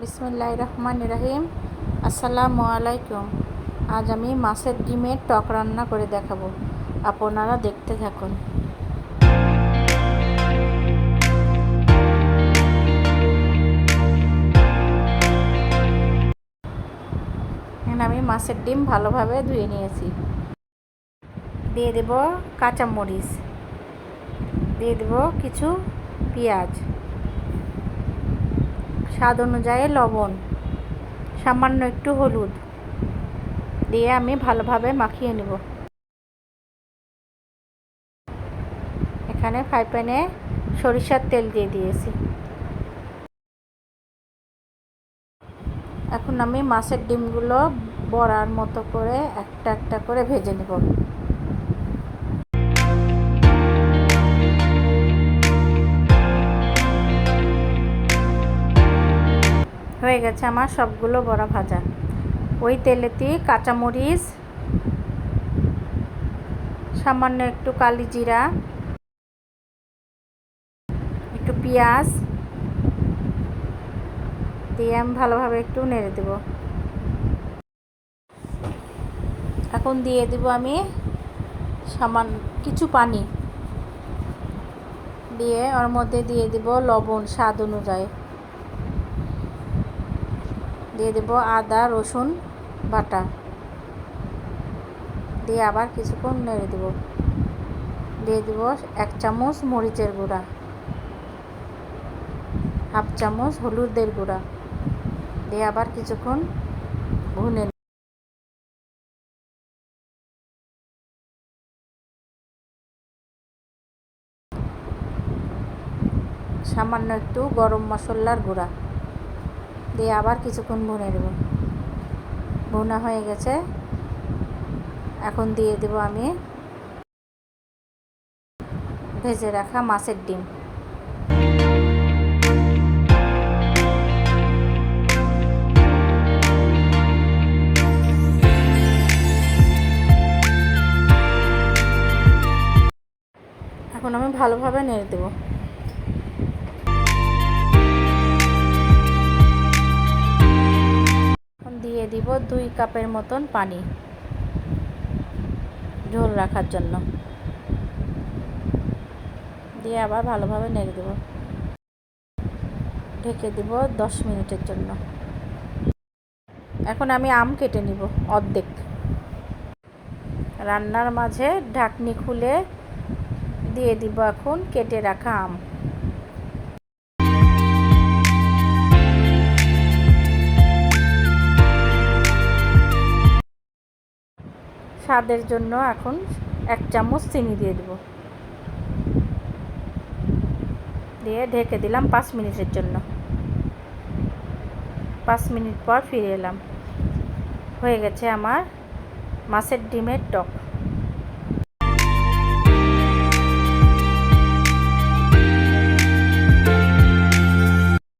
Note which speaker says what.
Speaker 1: বিসমুল্লাহ রহমান রাহিম আসসালামু আলাইকুম। আজ আমি মাছের ডিমের টক রান্না করে দেখাবো। আপনারা দেখতে থাকুন। আমি মাছের ডিম ভালোভাবে ধুয়ে নিয়েছি। দিয়ে দেব কাঁচামরিচ। দিয়ে দেব কিছু পেঁয়াজ। স্বাদ অনুযায়ী লবণ, সামান্য একটু হলুদ দিয়ে আমি ভালোভাবে মাখিয়ে নেব। এখানে ফ্রাই প্যানে সরিষার তেল দিয়ে দিয়েছি। এখন আমি মাছের ডিমগুলো বড়ার মতো করে একটা একটা করে ভেজে নেব। হয়ে গেছে আমার সবগুলো বড়া ভাজা। ওই তেলেতে কাঁচামরিচ, সামান্য একটু কালি জিরা, একটু পেঁয়াজ দিয়ে আমি ভালোভাবে একটু নেড়ে দেব। এখন দিয়ে দেব আমি সামান্য কিছু পানি। দিয়ে ওর মধ্যে দিয়ে দেব লবণ স্বাদ অনুযায়ী। দিয়ে দেব আদা, রসুন বাটা। দিয়ে আবার কিছুক্ষণ নেড়ে দেব। দিয়ে দেব এক চামচ মরিচের গুঁড়া। হাফ চামচ হলুদের গুঁড়া। দিয়ে আবার কিছুক্ষণ ভুনে সামান্য একটু গরম মশলার গুঁড়া। দিয়ে আবার কিছুক্ষণ ভুনে দেব ভুনা হয়ে গেছে। এখন দিয়ে দেব আমি ভেজে রাখা মাছের ডিম। এখন আমি ভালোভাবে নেড়ে দেবো। দুই কাপের মতন পানি ঝোল রাখার জন্য। দিয়ে আবার ভালোভাবে নেড়ে দেব। ঢেকে দিব দশ মিনিটের জন্য। এখন আমি আম কেটে নিব অর্ধেক। রান্নার মাঝে ঢাকনি খুলে দিয়ে দিব এখন কেটে রাখা আম। স্বাদের জন্য এখন এক চামচ চিনি দিয়ে দেব। দিয়ে ঢেকে দিলাম পাঁচ মিনিটের জন্য। পাঁচ মিনিট পর ফিরে এলাম। হয়ে গেছে আমার মাছের ডিমের টক।